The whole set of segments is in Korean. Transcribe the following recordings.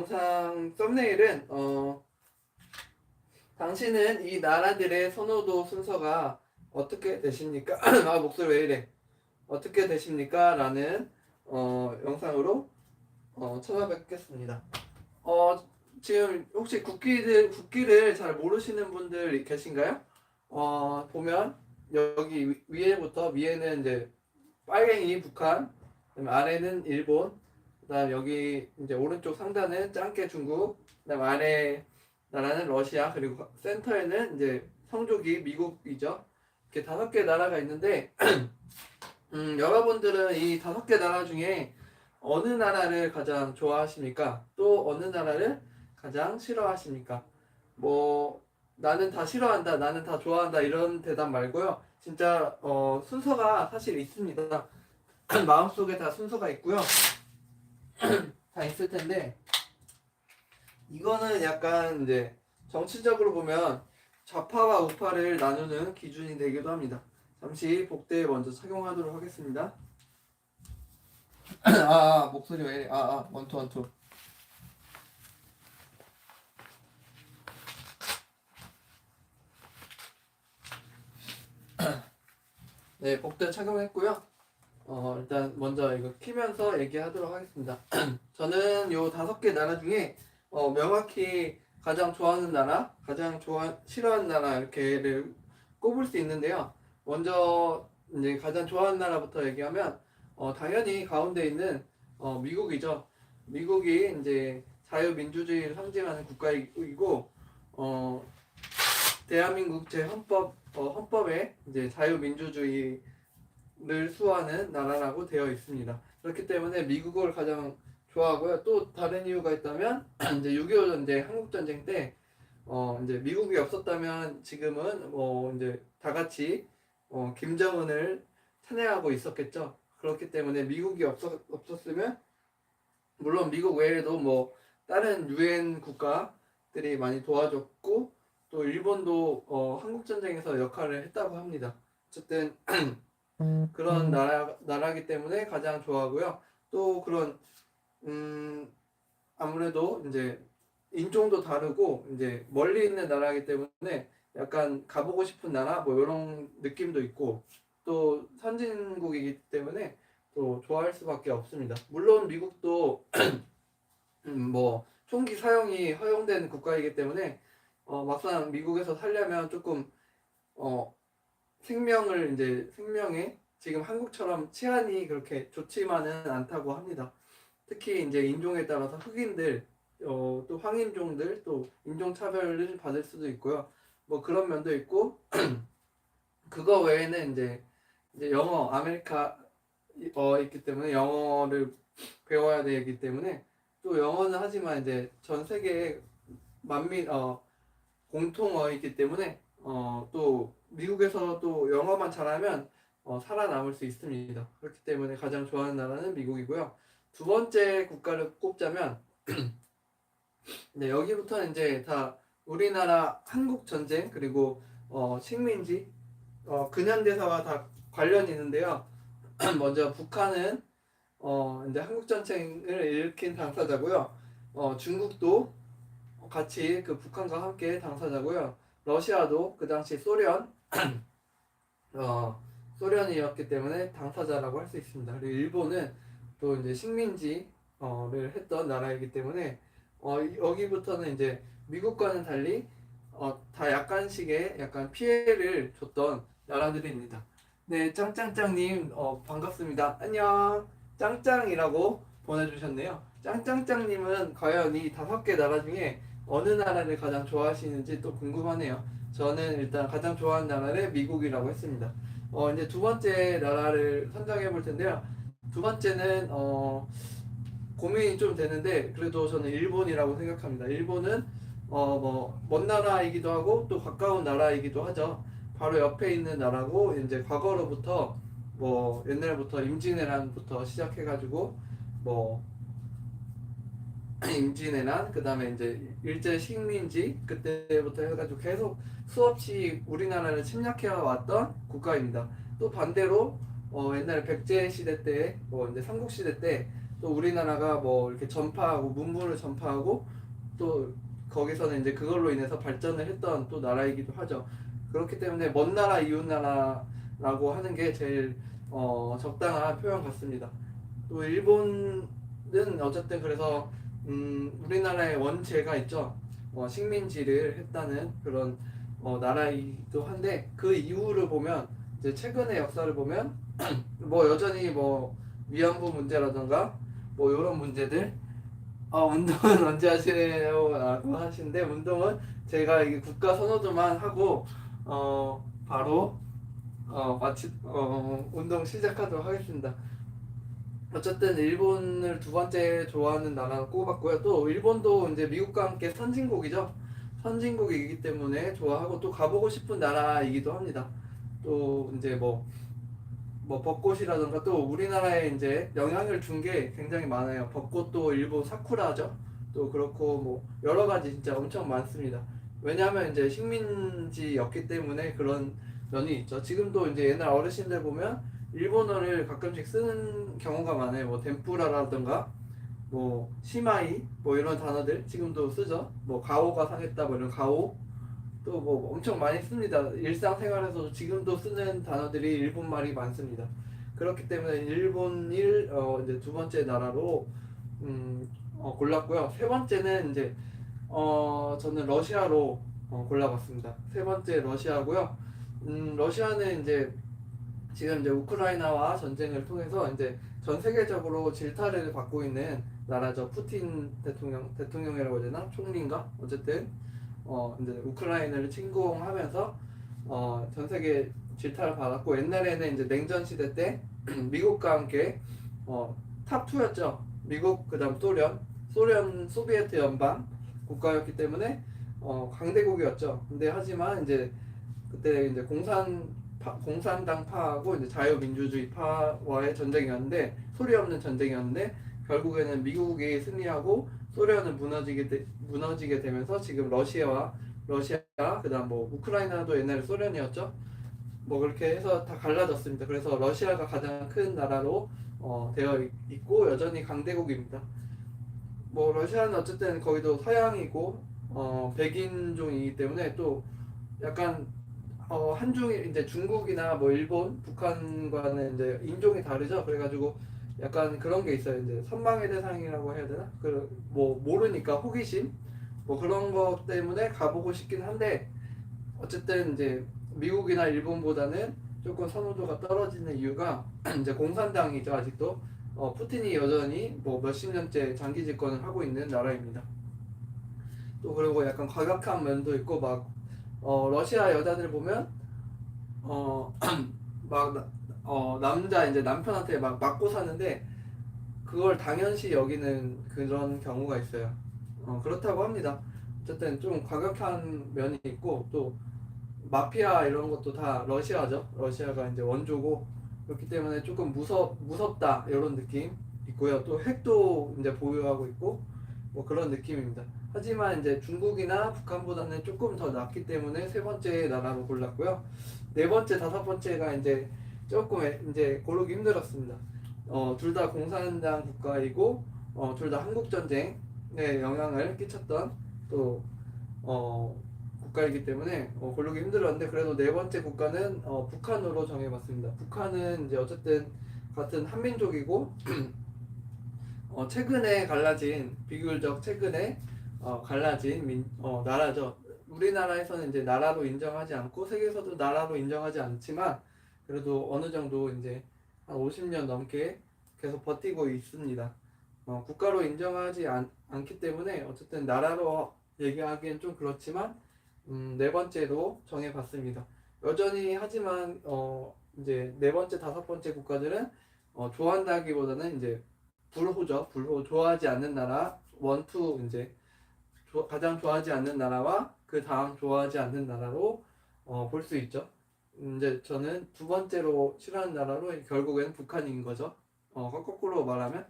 영상 썸네일은 어 당신은 이 나라들의 선호도 순서가 어떻게 되십니까? 아 목소리 왜 이래? 어떻게 되십니까? 라는 어 영상으로 어 찾아뵙겠습니다. 어 지금 혹시 국기들 국기를 잘 모르시는 분들 계신가요? 어 보면 여기 위- 위에부터 위에는 이제 빨갱이 북한, 아래는 일본, 그다음 여기 이제 오른쪽 상단은 짱깨 중국, 그다음 아래 나라는 러시아 그리고 센터에는 이제 성조기 미국이죠. 이렇게 다섯 개 나라가 있는데 음, 여러분들은 이 다섯 개 나라 중에 어느 나라를 가장 좋아하십니까? 또 어느 나라를 가장 싫어하십니까? 뭐 나는 다 싫어한다, 나는 다 좋아한다 이런 대답 말고요. 진짜 어, 순서가 사실 있습니다. 마음속에 다 순서가 있고요. 다 있을 텐데 이거는 약간 이제 정치적으로 보면 좌파와 우파를 나누는 기준이 되기도 합니다. 잠시 복대 먼저 착용하도록 하겠습니다. 아, 아 목소리 왜 이래? 아, 아 원투 원투. 네, 복대 착용했고요. 어, 일단 먼저 이거 키면서 얘기하도록 하겠습니다. 저는 요 다섯 개 나라 중에 어, 명확히 가장 좋아하는 나라, 가장 좋아 싫어하는 나라 이렇게를 꼽을 수 있는데요. 먼저 이제 가장 좋아하는 나라부터 얘기하면 어, 당연히 가운데 있는 어, 미국이죠. 미국이 이제 자유민주주의를 상징하는 국가이고 어, 대한민국 제 헌법 어, 헌법에 이제 자유민주주의 를 수호하는 나라라고 되어 있습니다. 그렇기 때문에 미국을 가장 좋아하고요. 또 다른 이유가 있다면 이제 6.25 전쟁, 한국 전쟁 때 어, 이제 미국이 없었다면 지금은 뭐 이제 다 같이 어, 김정은을 찬양하고 있었겠죠. 그렇기 때문에 미국이 없었, 없었으면 물론 미국 외에도 뭐 다른 유엔 국가들이 많이 도와줬고 또 일본도 어, 한국 전쟁에서 역할을 했다고 합니다. 어쨌든 그런 나라 나라기 때문에 가장 좋아하고요. 또 그런 음 아무래도 이제 인종도 다르고 이제 멀리 있는 나라이기 때문에 약간 가보고 싶은 나라 뭐 이런 느낌도 있고 또 선진국이기 때문에 또 좋아할 수밖에 없습니다. 물론 미국도 음, 뭐 총기 사용이 허용된 국가이기 때문에 어, 막상 미국에서 살려면 조금 어, 생명을 이제 생명에 지금 한국처럼 치안이 그렇게 좋지만은 않다고 합니다. 특히 이제 인종에 따라서 흑인들 어, 또 황인종들 또 인종 차별을 받을 수도 있고요. 뭐 그런 면도 있고 그거 외에는 이제 이제 영어 아메리카 어 있기 때문에 영어를 배워야 되기 때문에 또 영어는 하지만 이제 전 세계 만민 어 공통어이기 때문에 어또 미국에서 또 영어만 잘하면 어, 살아남을 수 있습니다. 그렇기 때문에 가장 좋아하는 나라는 미국이고요. 두 번째 국가를 꼽자면 네, 여기부터는 이제 다 우리나라 한국 전쟁 그리고 어, 식민지 어, 근현대사와 다 관련이 있는데요. 먼저 북한은 어, 이제 한국 전쟁을 일으킨 당사자고요. 어, 중국도 같이 그 북한과 함께 당사자고요. 러시아도 그 당시 소련 어, 소련이었기 때문에 당사자라고 할 수 있습니다. 그리고 일본은 또 이제 식민지를 했던 나라이기 때문에 어, 여기부터는 이제 미국과는 달리 어, 다 약간씩의 약간 피해를 줬던 나라들입니다. 네, 짱짱짱님 어, 반갑습니다. 안녕. 짱짱이라고 보내주셨네요. 짱짱짱님은 과연 이 다섯 개 나라 중에 어느 나라를 가장 좋아하시는지 또 궁금하네요. 저는 일단 가장 좋아하는 나라를 미국이라고 했습니다. 어, 이제 두 번째 나라를 선정해 볼 텐데요. 두 번째는 어, 고민이 좀 되는데 그래도 저는 일본이라고 생각합니다. 일본은 어, 뭐, 먼 나라이기도 하고 또 가까운 나라이기도 하죠. 바로 옆에 있는 나라고 이제 과거로부터 뭐 옛날부터 임진왜란부터 시작해가지고 뭐 임진왜란 그다음에 이제 일제 식민지 그때부터 해가지고 계속 수없이 우리나라를 침략해 왔던 국가입니다. 또 반대로 어, 옛날 백제 시대 때, 뭐 이제 삼국 시대 때 또 우리나라가 뭐 이렇게 전파하고 문물을 전파하고 또 거기서는 이제 그걸로 인해서 발전을 했던 또 나라이기도 하죠. 그렇기 때문에 먼 나라 이웃 나라라고 하는 게 제일 어, 적당한 표현 같습니다. 또 일본은 어쨌든 그래서 음, 우리나라의 원죄가 있죠. 어, 식민지를 했다는 그런 어, 나라이기도 한데 그 이후를 보면 이제 최근의 역사를 보면 뭐 여전히 뭐 위안부 문제라던가 뭐 이런 문제들 어, 운동은 언제 하시나요? 라고 하시는데 운동은 제가 이게 국가 선호도만 하고 어, 바로 어, 마치 어, 운동 시작하도록 하겠습니다. 어쨌든 일본을 두 번째 좋아하는 나라 꼽았고요. 또 일본도 이제 미국과 함께 선진국이죠. 선진국이기 때문에 좋아하고 또 가보고 싶은 나라이기도 합니다. 또 이제 뭐, 뭐 벚꽃이라던가 또 우리나라에 이제 영향을 준 게 굉장히 많아요. 벚꽃도 일본 사쿠라죠. 또 그렇고 뭐 여러 가지 진짜 엄청 많습니다. 왜냐하면 이제 식민지였기 때문에 그런 면이 있죠. 지금도 이제 옛날 어르신들 보면 일본어를 가끔씩 쓰는 경우가 많아요. 뭐 덴푸라라든가 뭐 시마이 뭐 이런 단어들 지금도 쓰죠. 뭐 가오가 상했다 뭐 이런 가오 또 뭐 엄청 많이 씁니다. 일상생활에서도 지금도 쓰는 단어들이 일본 말이 많습니다. 그렇기 때문에 일본일 어 이제 두 번째 나라로 음 어, 골랐고요. 세 번째는 이제 어 저는 러시아로 어, 골라봤습니다. 세 번째 러시아고요. 음 러시아는 이제 지금 이제 우크라이나와 전쟁을 통해서 이제 전 세계적으로 질타를 받고 있는 나라죠. 푸틴 대통령 대통령이라고 해야 되나 총리인가 어쨌든 어 이제 우크라이나를 침공하면서 어 전 세계 질타를 받았고 옛날에는 이제 냉전 시대 때 미국과 함께 어탑 2였죠. 미국 그다음 소련 소련 소비에트 연방 국가였기 때문에 어 강대국이었죠. 근데 하지만 이제 그때 이제 공산 파, 공산당 파하고 이제 자유민주주의 파와의 전쟁이었는데 소리 없는 전쟁이었는데 결국에는 미국이 승리하고 소련은 무너지게 되, 무너지게 되면서 지금 러시아와 러시아 그다음 뭐 우크라이나도 옛날에 소련이었죠. 뭐 그렇게 해서 다 갈라졌습니다. 그래서 러시아가 가장 큰 나라로 어, 되어 있- 있고 여전히 강대국입니다. 뭐 러시아는 어쨌든 거기도 서양이고 어, 백인종이기 때문에 또 약간 어, 한중이 이제 중국이나 뭐 일본, 북한과는 이제 인종이 다르죠. 그래가지고 약간 그런 게 있어요. 이제 선망의 대상이라고 해야 되나? 그 뭐 모르니까 호기심 뭐 그런 것 때문에 가보고 싶긴 한데 어쨌든 이제 미국이나 일본보다는 조금 선호도가 떨어지는 이유가 이제 공산당이죠 아직도 어, 푸틴이 여전히 뭐 몇십 년째 장기 집권을 하고 있는 나라입니다. 또 그리고 약간 과격한 면도 있고 막 어, 러시아 여자들 보면 어, 막 나- 어, 남자 이제 남편한테 막 맞고 사는데 그걸 당연시 여기는 그런 경우가 있어요. 어, 그렇다고 합니다. 어쨌든 좀 과격한 면이 있고 또 마피아 이런 것도 다 러시아죠. 러시아가 이제 원조고 그렇기 때문에 조금 무섭 무섭다 이런 느낌 있고요. 또 핵도 이제 보유하고 있고 뭐 그런 느낌입니다. 하지만 이제 중국이나 북한보다는 조금 더 낫기 때문에 세 번째 나라로 골랐고요. 네 번째, 다섯 번째가 이제 조금 애- 이제 고르기 힘들었습니다. 어, 둘 다 공산당 국가이고 어, 둘 다 한국 전쟁에 영향을 끼쳤던 또 어, 국가이기 때문에 어, 고르기 힘들었는데 그래도 네 번째 국가는 어, 북한으로 정해봤습니다. 북한은 이제 어쨌든 같은 한민족이고 어, 최근에 갈라진 비교적 최근에 어, 갈라진 민, 어, 나라죠. 우리나라에서는 이제 나라로 인정하지 않고 세계에서도 나라로 인정하지 않지만 그래도 어느 정도 이제 한 50년 넘게 계속 버티고 있습니다. 어, 국가로 인정하지 않, 않기 때문에 어쨌든 나라로 얘기하기엔 좀 그렇지만 음, 네 번째로 정해봤습니다. 여전히 하지만 어, 이제 네 번째, 다섯 번째 국가들은 어, 좋아한다기보다는 이제 불호죠. 불호 좋아하지 않는 나라 원투 이제 조- 가장 좋아하지 않는 나라와 그 다음 좋아하지 않는 나라로 어, 볼 수 있죠. 음, 이제 저는 두 번째로 싫어하는 나라로 결국에는 북한인 거죠. 어, 거꾸로 말하면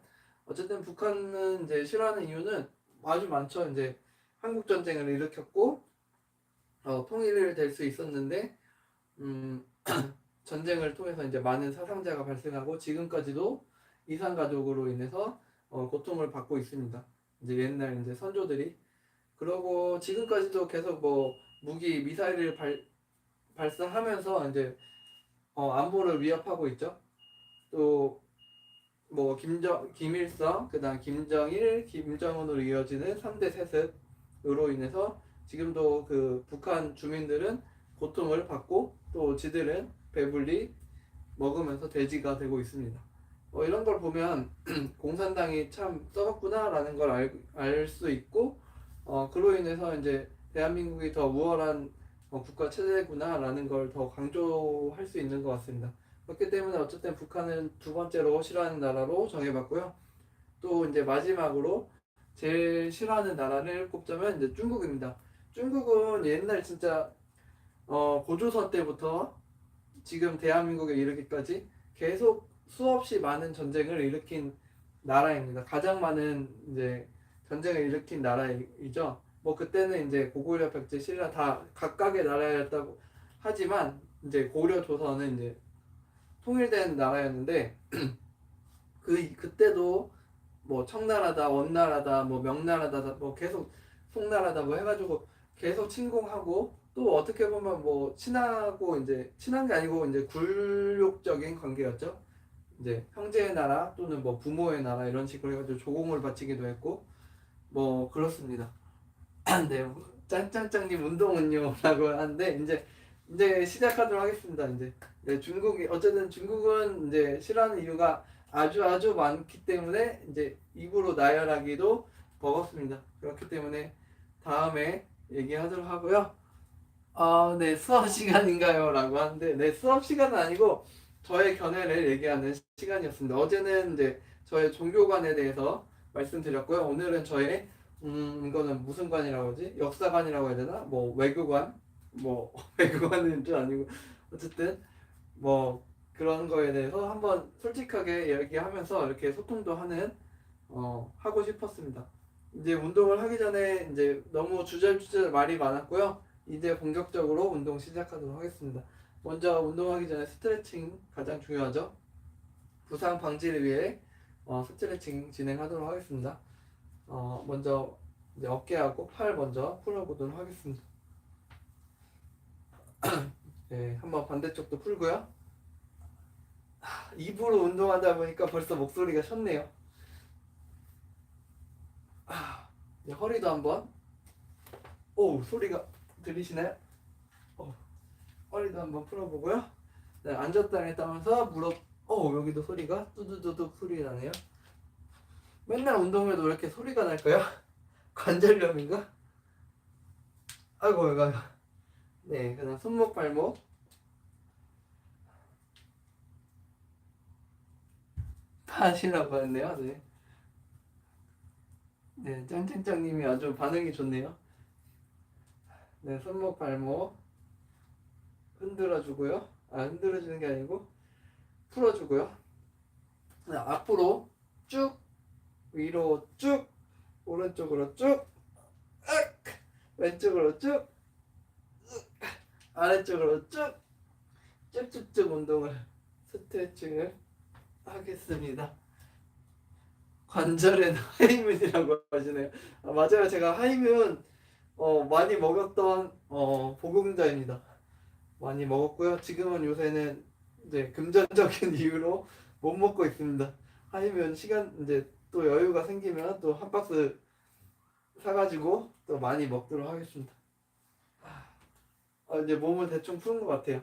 어쨌든 북한은 이제 싫어하는 이유는 아주 많죠. 이제 한국 전쟁을 일으켰고 어, 통일을 될 수 있었는데 음, 전쟁을 통해서 이제 많은 사상자가 발생하고 지금까지도 이산 가족으로 인해서 어, 고통을 받고 있습니다. 이제 옛날 이제 선조들이 그러고 지금까지도 계속 뭐 무기 미사일을 발, 발사하면서 이제 어, 안보를 위협하고 있죠. 또 뭐 김정 김일성 그다음 김정일 김정은으로 이어지는 3대 세습으로 인해서 지금도 그 북한 주민들은 고통을 받고 또 지들은 배불리 먹으면서 돼지가 되고 있습니다. 어, 이런 걸 보면 공산당이 참 썩었구나라는 걸 알 수 있고 어, 그로 인해서 이제 대한민국이 더 우월한 어, 국가 체제구나라는 걸 더 강조할 수 있는 것 같습니다. 그렇기 때문에 어쨌든 북한은 두 번째로 싫어하는 나라로 정해봤고요. 또 이제 마지막으로 제일 싫어하는 나라를 꼽자면 이제 중국입니다. 중국은 옛날 진짜 어, 고조선 때부터 지금 대한민국에 이르기까지 계속 수없이 많은 전쟁을 일으킨 나라입니다. 가장 많은 이제 전쟁을 일으킨 나라이죠. 뭐 그때는 이제 고구려, 백제, 신라 다 각각의 나라였다고 하지만 이제 고려, 조선은 이제 통일된 나라였는데 그 그때도 뭐 청나라다, 원나라다, 뭐 명나라다, 뭐 계속 송나라다 뭐 해가지고 계속 침공하고 또 어떻게 보면 뭐 친하고 이제 친한 게 아니고 이제 굴욕적인 관계였죠. 이제 형제의 나라 또는 뭐 부모의 나라 이런 식으로 해가지고 조공을 바치기도 했고 뭐 그렇습니다. 네, 짱짱짱님 운동은요라고 하는데 이제 이제 시작하도록 하겠습니다. 이제 네, 중국이 어쨌든 중국은 이제 싫어하는 이유가 아주 아주 많기 때문에 이제 입으로 나열하기도 버겁습니다. 그렇기 때문에 다음에 얘기하도록 하고요. 아, 네 수업 시간인가요?라고 하는데 네 수업 시간은 아니고 저의 견해를 얘기하는 시간이었습니다. 어제는 이제 저의 종교관에 대해서 말씀드렸고요. 오늘은 저의 음 이거는 무슨 관이라고 하지? 역사관이라고 해야 되나? 뭐 외교관? 뭐 외교관은 좀 아니고 어쨌든 뭐 그런 거에 대해서 한번 솔직하게 얘기하면서 이렇게 소통도 하는 어 하고 싶었습니다. 이제 운동을 하기 전에 이제 너무 주절주절 말이 많았고요. 이제 본격적으로 운동 시작하도록 하겠습니다. 먼저 운동하기 전에 스트레칭 가장 중요하죠. 부상 방지를 위해 어, 스트레칭 진행하도록 하겠습니다. 어, 먼저 어깨하고 팔 먼저 풀어보도록 하겠습니다. 네, 한번 반대쪽도 풀고요. 하, 입으로 운동하다 보니까 벌써 목소리가 셨네요. 허리도 한번. 오, 소리가 들리시나요? 어, 허리도 한번 풀어보고요. 네, 앉았다 했다면서 무릎, 어, 여기도 소리가 뚜두두둑 소리 나네요. 맨날 운동해도 왜 이렇게 소리가 날까요? 관절염인가? 아이고, 아이고. 네, 그다음 손목, 발목. 다 하시려고 했네요. 네. 네, 짱짱짱님이 아주 반응이 좋네요. 네, 손목, 발목 흔들어 주고요. 아, 흔들어 주는 게 아니고 풀어 주고요. 네, 앞으로 쭉 위로 쭉 오른쪽으로 쭉! 왼쪽으로 쭉! 아래쪽으로 쭉 쭉쭉쭉 운동을 스트레칭을 하겠습니다. 관절엔 하이문이라고 하시네요. 아, 맞아요. 제가 하이문 어, 많이 먹었던 어, 보금자입니다. 많이 먹었고요. 지금은 요새는 이제 금전적인 이유로 못 먹고 있습니다. 하이문 시간 이제 또 여유가 생기면 또 한 박스 사가지고 또 많이 먹도록 하겠습니다. 아, 이제 몸을 대충 푸는 것 같아요.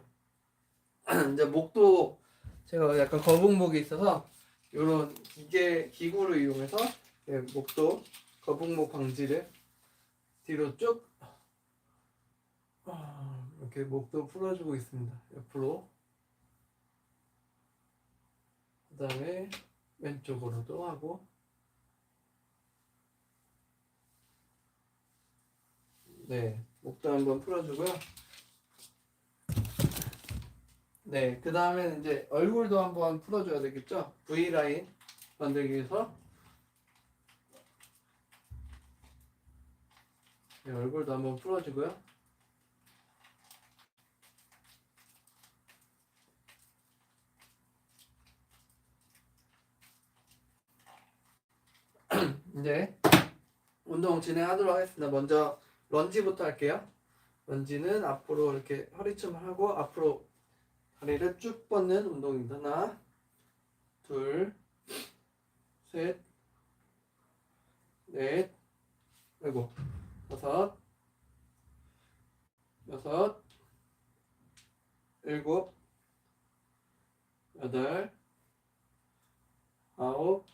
이제 목도 제가 약간 거북목이 있어서 이런 기계 기구를 이용해서 예, 목도 거북목 방지를 뒤로 쭉 아, 이렇게 목도 풀어주고 있습니다. 옆으로 그 다음에 왼쪽으로도 하고 네 목도 한번 풀어주고요. 네, 그 다음에는 이제 얼굴도 한번 풀어줘야 되겠죠? V라인 만들기 위해서. 네, 얼굴도 한번 풀어주고요. 이제 운동 진행하도록 하겠습니다. 먼저 런지부터 할게요. 런지는 앞으로 이렇게 허리춤 하고 앞으로 다리를 쭉 뻗는 운동입니다. 하나, 둘, 셋, 넷, 여섯, 여섯, 일곱, 여덟, 아홉,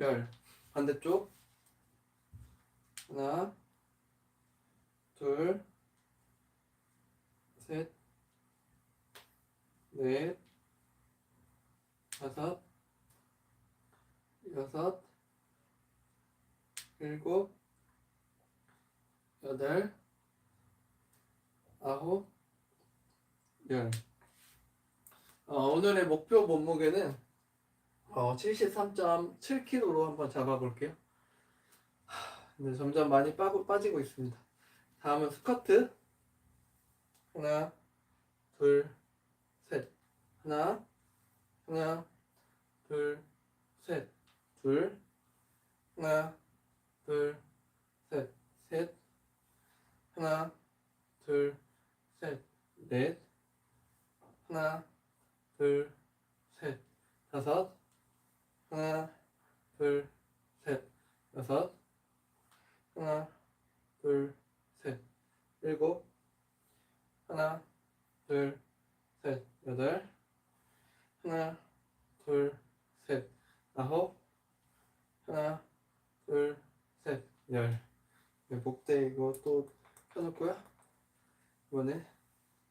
열. 반대쪽. 하나, 둘, 셋, 넷, 다섯, 여섯, 일곱, 여덟, 아홉, 열. 어, 오늘의 목표 몸무게는 어, 73.7kg로 한번 잡아볼게요. 하, 근데 점점 많이 빠고, 빠지고 있습니다. 다음은 스쿼트. 하나, 둘, 셋. 하나, 하나, 둘, 셋. 둘, 하나, 둘, 셋. 셋. 하나, 둘, 셋. 넷. 하나, 둘, 셋. 다섯. 하나, 둘, 셋. 여섯. 하나, 둘, 셋. 일곱. 하나, 둘, 셋. 여덟. 하나, 둘, 셋. 아홉. 하나, 둘, 셋. 열. 네, 목대 이거 또 펴놓고요. 이번에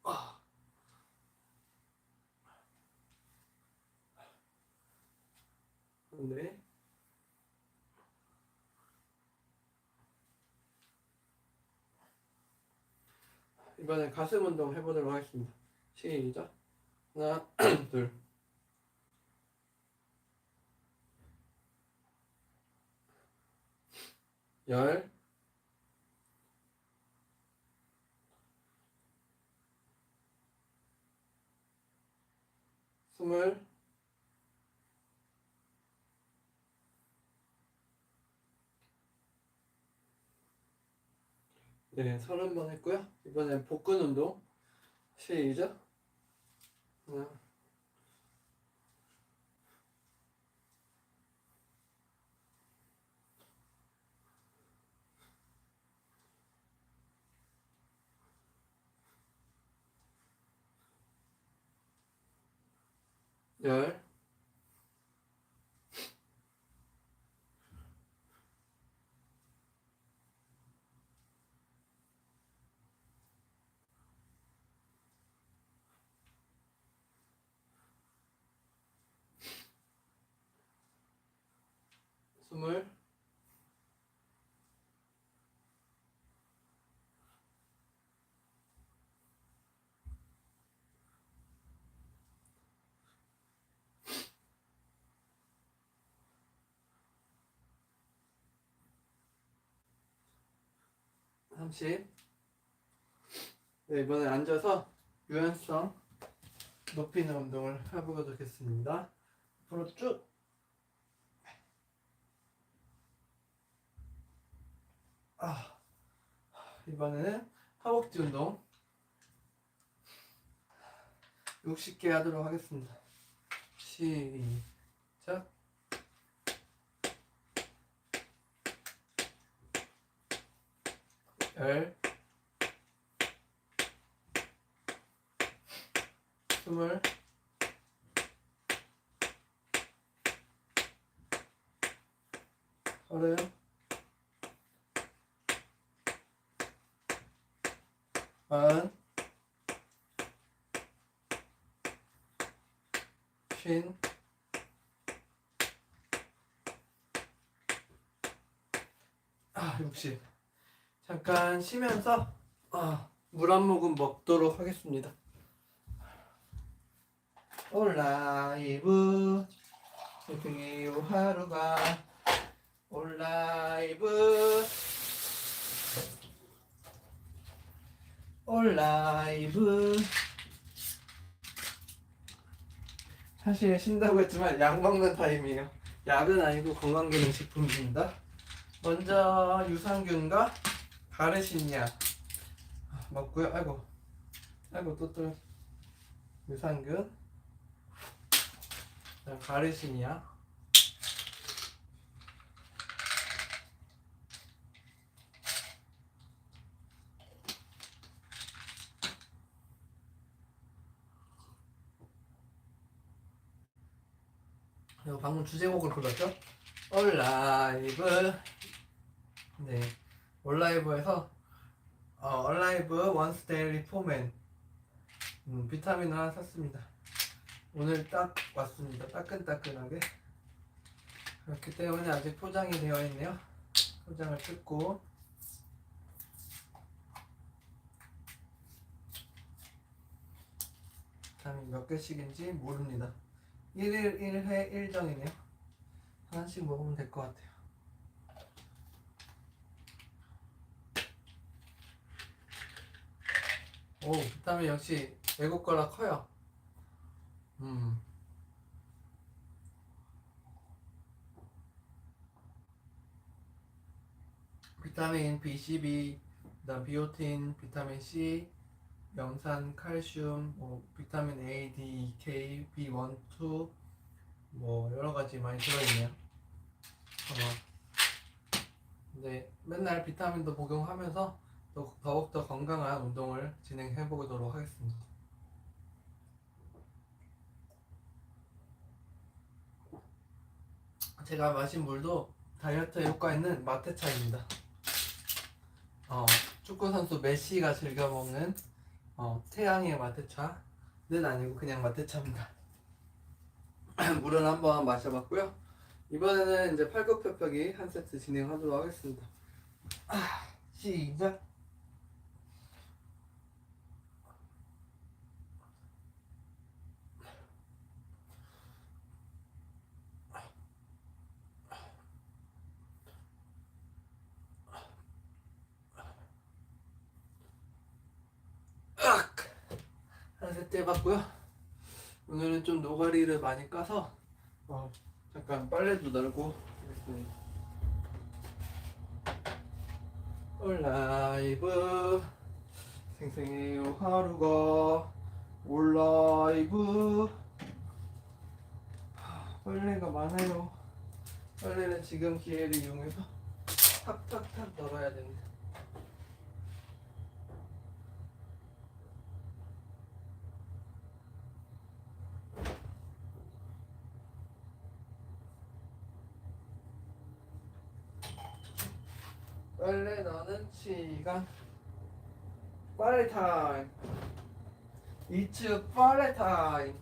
아. 네. 이번엔 가슴 운동 해보도록 하겠습니다. 시작. 하나, 둘. 열. 스물. 네, 서른 번 했고요. 이번엔 복근 운동. 시작. 하나. 열. 30. 네, 이번에 앉아서 유연성 높이는 운동을 해보도록 하겠습니다. 앞으로 쭉 아, 이번에는 허벅지 운동 60개 하도록 하겠습니다. 시작. 열, 스물, 서른, 마흔, 쉰, 아, 육십. 잠깐 쉬면서 아, 물 한 모금 먹도록 하겠습니다. 올라이브 소중해요 하루가 올라이브 올라이브 사실 쉰다고 했지만 약 먹는 타임이에요. 약은 아니고 건강기능식품입니다. 먼저 유산균과 가르시니아 먹고요. 아이고, 아이고 또또 유산균. 이거 방금 주제곡을 불렀죠? 얼라이브 네 얼라이브에서 어, 얼라이브 원스 데일리 포맨. 음, 비타민을 하나 샀습니다. 오늘 딱 왔습니다. 따끈따끈하게. 그렇기 때문에 아직 포장이 되어 있네요. 포장을 뜯고. 비타민 몇 개씩인지 모릅니다. 1일 1회 1정이네요. 하나씩 먹으면 될 것 같아요. 오, 비타민 역시 외국 거라 커요. 음. 비타민 B12, 그다음 비오틴, 비타민 C, 염산, 칼슘, 뭐 비타민 A, D, K, B1, 2, 뭐 여러 가지 많이 들어있네요. 어. 근데 맨날 비타민도 복용하면서 또 더욱더 건강한 운동을 진행해 보도록 하겠습니다. 제가 마신 물도 다이어트 효과 있는 마테차입니다. 어, 축구 선수 메시가 즐겨 먹는 어, 태양의 마테차는 아니고 그냥 마테차입니다. 물은 한번 마셔봤고요. 이번에는 이제 팔굽혀펴기 한 세트 진행하도록 하겠습니다. 아, 시작. 으악! 한 세트 해봤고요. 오늘은 좀 노가리를 많이 까서 어, 잠깐 빨래도 널고. 올라이브 생생해요 하루가 올라이브 하, 빨래가 많아요. 빨래는 지금 기회를 이용해서 탁탁탁 널어야 됩니다. 빨래 넣는 시간 빨래 타임. 이츠 빨래 타임.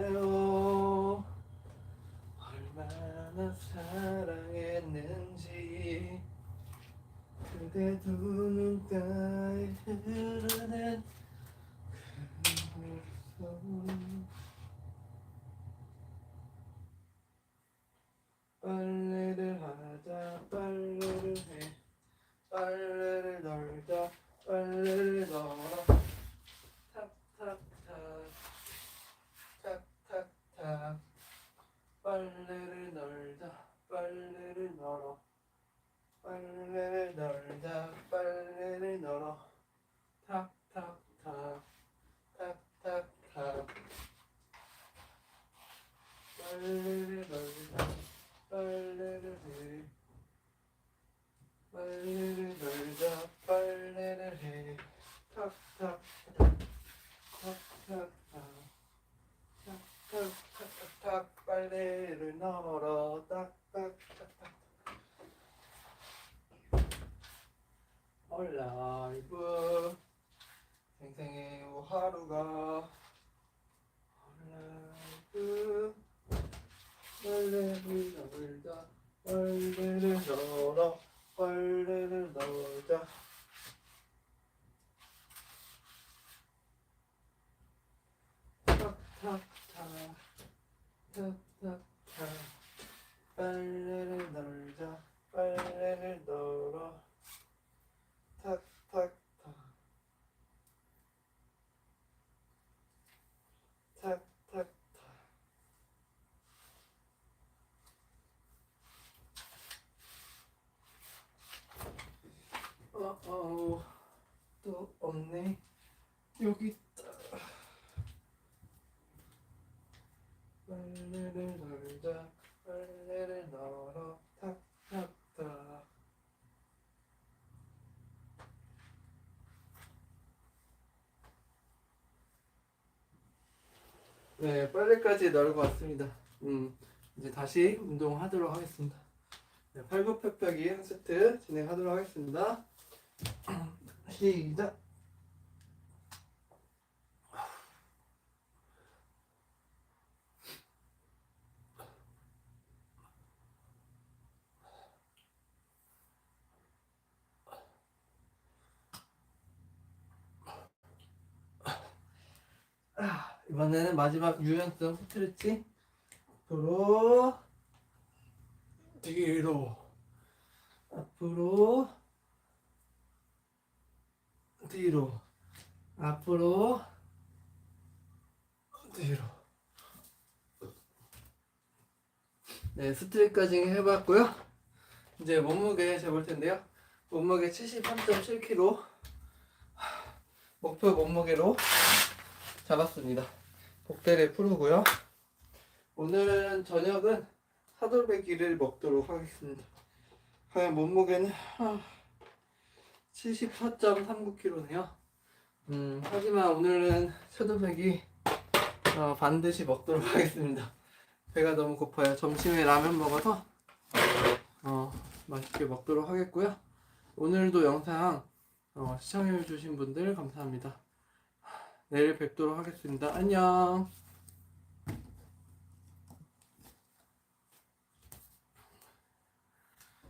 아시나요 얼마나 사랑했는지 그대 두 눈가에 흐르는 Um, 얼라이브 생생해요 하루가. 얼라이브 빨래를 널자. 빨래를 널어. 빨래를 널자. 탁탁탁 탁탁탁. 빨래를 널자. 빨래를 널어 아우 또 없네. 여기 있다. 빨래를 널자 빨래를 널어 탁탁탁 네 빨래까지 널고 왔습니다. 음 이제 다시 운동하도록 하겠습니다. 네, 팔굽혀펴기 한 세트 진행하도록 하겠습니다. 시작. 아, 이번에는 마지막 유연성 스트레칭. 앞으로, 뒤로, 앞으로, 뒤로, 앞으로, 뒤로. 네, 스트레치까지 해봤고요. 이제 몸무게 재볼 텐데요. 몸무게 73.7kg. 목표 몸무게로 잡았습니다. 복대를 풀고요. 오늘은 저녁은 사돌배기를 먹도록 하겠습니다. 과연 몸무게는 74.39kg네요. 음, 하지만 오늘은 사돌배기 어, 반드시 먹도록 하겠습니다. 배가 너무 고파요. 점심에 라면 먹어서 어, 맛있게 먹도록 하겠고요. 오늘도 영상 어, 시청해주신 분들 감사합니다. 내일 뵙도록 하겠습니다. 안녕.